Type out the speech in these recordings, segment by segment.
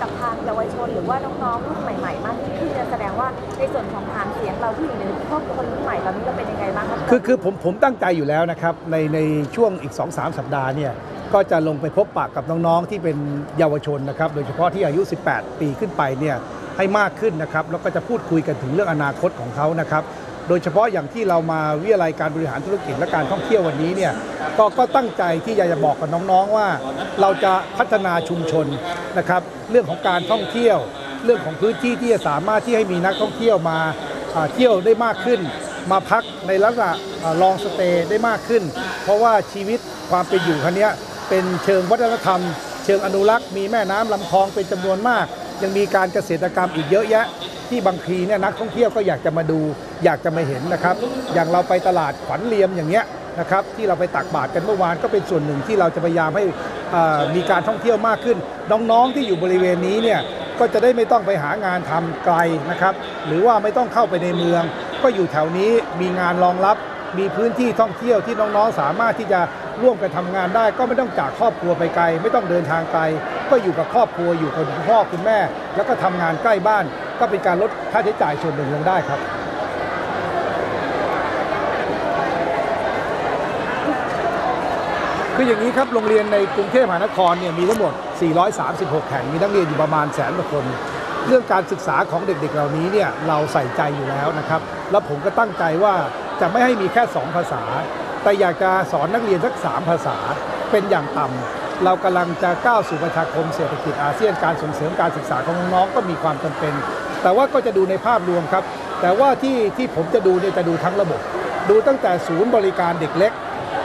กับทางเยาวชน หรือว่าน้องๆรุ่นใหม่ๆ มากยิ่งขึ้นจะแสดงว่าในส่วนของฐานเสียงเราที่อยู่ในครอบครัวคนรุ่นใหม่ตอนนี้เราเป็นยังไงบ้างครับคือคือผมผมตั้งใจอยู่แล้วนะครับในในช่วงอีก 2-3 สัปดาห์เนี่ยก็จะลงไปพบปะกับน้องๆที่เป็นเยาวชนนะครับโดยเฉพาะที่อายุ 18 ปีขึ้นไปเนี่ยให้มากขึ้นนะครับแล้วก็จะพูดคุยกันถึงเรื่องอนาคตของเขานะครับ โดยเฉพาะอย่างที่เรามาวิทยาลัยการบริหารธุรกิจและการท่องเที่ยววันนี้เนี่ยก็ก็ตั้งใจที่อยากจะบอกกับน้องๆว่า เราจะพัฒนาชุมชนนะครับเรื่องของการท่องเที่ยว เรื่องของพื้นที่ที่จะสามารถที่ให้มีนักท่องเที่ยวมาเที่ยวได้มากขึ้น มาพักในลักษณะลองสเตย์ได้มากขึ้น เพราะว่าชีวิตความเป็นอยู่คันนี้เป็นเชิงวัฒนธรรม เชิงอนุรักษ์ มีแม่น้ำลำคลองเป็นจำนวนมาก ยังมีการเกษตรกรรมอีกเยอะแยะ ที่บางทีเนี่ยนักท่องเที่ยวก็อยากจะมาดู อยากจะมาเห็นนะครับ อย่างเราไปตลาดขวัญเลียมอย่างเงี้ยนะครับที่เราไปตักบาตรกันเมื่อวานก็เป็นส่วนหนึ่งที่เราจะพยายามให้มีการท่องเที่ยวมากขึ้น น้องๆที่อยู่บริเวณนี้เนี่ยก็จะได้ไม่ต้องไปหางานทำไกลนะครับ หรือว่าไม่ต้องเข้าไปในเมือง ก็อยู่แถวนี้มีงานรองรับ มีพื้นที่ท่องเที่ยวที่น้องๆสามารถที่จะร่วมกันทำงานได้ ก็ไม่ต้องจากครอบครัวไปไกล ไม่ต้องเดินทางไกล ก็อยู่กับครอบครัวอยู่กับคุณพ่อคุณแม่ แล้วก็ทำงานใกล้บ้าน ก็เป็นการลดค่าใช้จ่ายส่วนหนึ่งลงได้ครับคืออย่างนี้ครับ โรงเรียนในกรุงเทพมหานครเนี่ยมีทั้งหมด 436 แห่ง มีนักเรียนอยู่ประมาณแสนกว่าคน เรื่องการศึกษาของเด็กๆ เหล่านี้เนี่ยเราใส่ใจอยู่แล้วนะครับ แล้วผมก็ตั้งใจว่าจะไม่ให้มีแค่ 2 ภาษา แต่อยากจะสอนนักเรียนสัก 3 ภาษาเป็นอย่างต่ำ เรากำลังจะก้าวสู่ประชาคมเศรษฐกิจอาเซียนการส่งเสริมการศึกษาของน้องๆก็มีความจำเป็น แต่ว่าก็จะดูในภาพรวมครับ แต่ว่าที่ที่ผมจะดูเนี่ยจะดูทั้งระบบ ดูตั้งแต่ศูนย์บริการเด็กเล็ก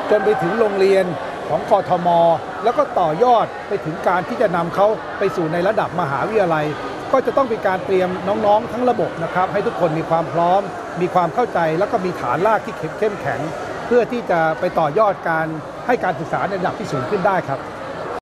จนไปถึงโรงเรียนของกทม แล้วก็ต่อยอดไปถึงการที่จะนำเขาไปสู่ในระดับมหาวิทยาลัย ก็จะต้องเป็นการเตรียมน้องๆ ทั้งระบบนะครับให้ทุกคนมีความพร้อม มีความเข้าใจแล้วก็มีฐานรากที่เข้มแข็ง เพื่อที่จะไปต่อยอดการให้การศึกษาในระดับที่สูงขึ้นได้ครับ